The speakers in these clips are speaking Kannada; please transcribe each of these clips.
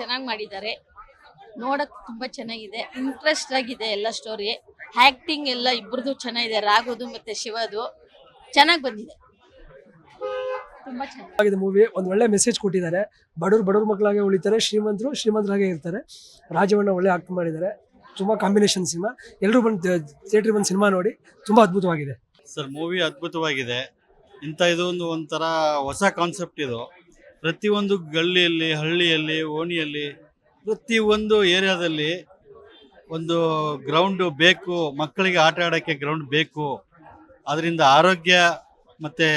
ಚೆನ್ನಾಗಿ ಮಾಡಿದ್ದಾರೆ. ನೋಡಕ್ ತುಂಬಾ ಚೆನ್ನಾಗಿದೆ. ಇಂಟ್ರೆಸ್ಟ್ ಆಗಿದೆ ಎಲ್ಲ ಸ್ಟೋರಿ ಆಕ್ಟಿಂಗ್ ಎಲ್ಲ ಇಬ್ಬರದು ಚೆನ್ನಾಗಿದೆ. ರಾಘುದು ಮತ್ತೆ ಶಿವದು. ಚೆನ್ನಾಗಿ ಬಂದಿದೆ. ತುಂಬಾ ಚೆನ್ನಾಗಿ ಆಗಿದೆ ಮೂವಿ ಒಂದು ಒಳ್ಳೆ ಮೆಸೇಜ್ ಕೊಟ್ಟಿದ್ದಾರೆ. ಬಡವ್ರು ಬಡವ್ರ ಮಕ್ಕಳಾಗೆ ಉಳಿತಾರೆ. ಶ್ರೀಮಂತರು ಶ್ರೀಮಂತರಾಗೆ ಇರ್ತಾರೆ. ರಾಜವಣ್ಣ ಒಳ್ಳೆ ಆಕ್ಟ್ ಮಾಡಿದ್ದಾರೆ. ತುಂಬಾ ಕಾಂಬಿನೇಷನ್ ಸಿನಿಮಾ ಎಲ್ಲರೂ ಬಂದು ಥಿಯೇಟ್ರಿಗೆ ಬಂದು ಸಿನಿಮಾ ನೋಡಿ ತುಂಬಾ ಅದ್ಭುತವಾಗಿದೆ. ಸರ್ ಮೂವಿ ಅದ್ಭುತವಾಗಿದೆ. ಇಂಥ ಇದು ಒಂದು ಒಂಥರ ಹೊಸ ಕಾನ್ಸೆಪ್ಟ್ ಇದು. ಪ್ರತಿಯೊಂದು ಗಲ್ಲಿಯಲ್ಲಿ, ಹಳ್ಳಿಯಲ್ಲಿ, ಓಣಿಯಲ್ಲಿ, ಪ್ರತಿಯೊಂದು ಏರಿಯಾದಲ್ಲಿ ಒಂದು ಗ್ರೌಂಡು ಬೇಕು, ಮಕ್ಕಳಿಗೆ ಆಟ ಆಡೋಕ್ಕೆ ಗ್ರೌಂಡ್ ಬೇಕು. ಅದರಿಂದ ಆರೋಗ್ಯ ಮತ್ತು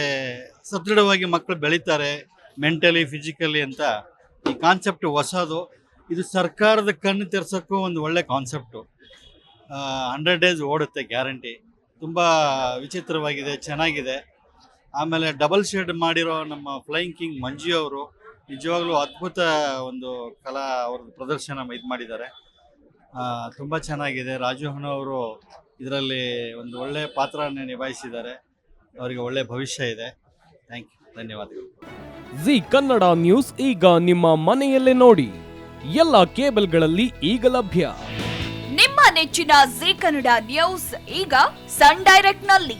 ಸದೃಢವಾಗಿ ಮಕ್ಕಳು ಬೆಳೀತಾರೆ ಮೆಂಟಲಿ ಫಿಸಿಕಲಿ ಅಂತ ಈ ಕಾನ್ಸೆಪ್ಟ್ ಹೊಸದು. ಇದು ಸರ್ಕಾರದ ಕಣ್ಣು ತೆರೆಸೋಕ್ಕೂ ಒಂದು ಒಳ್ಳೆ ಕಾನ್ಸೆಪ್ಟು ಹಂಡ್ರೆಡ್ ಡೇಸ್ ಓಡುತ್ತೆ ಗ್ಯಾರಂಟಿ ತುಂಬ ವಿಚಿತ್ರವಾಗಿದೆ, ಚೆನ್ನಾಗಿದೆ. ಆಮೇಲೆ ಡಬಲ್ ಶೇಡ್ ಮಾಡಿರೋ ನಮ್ಮ ಫ್ಲೈಯಿಂಗ್ ಕಿಂಗ್ ಮಂಜು ಅವರು ನಿಜವಾಗ್ಲೂ ಅದ್ಭುತ ಒಂದು ಕಲಾ ಅವ್ರದ್ದು ಪ್ರದರ್ಶನ ಇದು ಮಾಡಿದ್ದಾರೆ. ತುಂಬ ಚೆನ್ನಾಗಿದೆ. ರಾಜು ಹಣ ಅವರು ಇದರಲ್ಲಿ ಒಂದು ಒಳ್ಳೆ ಪಾತ್ರನ ನಿಭಾಯಿಸಿದ್ದಾರೆ. ಅವರಿಗೆ ಒಳ್ಳೆ ಭವಿಷ್ಯ ಇದೆ. ಥ್ಯಾಂಕ್ ಯು ಧನ್ಯವಾದಗಳು. ಜಿ ಕನ್ನಡ ನ್ಯೂಸ್ ಈಗ ನಿಮ್ಮ ಮನೆಯಲ್ಲೇ ನೋಡಿ. ಎಲ್ಲ ಕೇಬಲ್ಗಳಲ್ಲಿ ಈಗ ಲಭ್ಯ. ನಿಮ್ಮ ನೆಚ್ಚಿನ ಜಿ ಕನ್ನಡ ನ್ಯೂಸ್ ಈಗ ಸನ್ ಡೈರೆಕ್ಟ್ನಲ್ಲಿ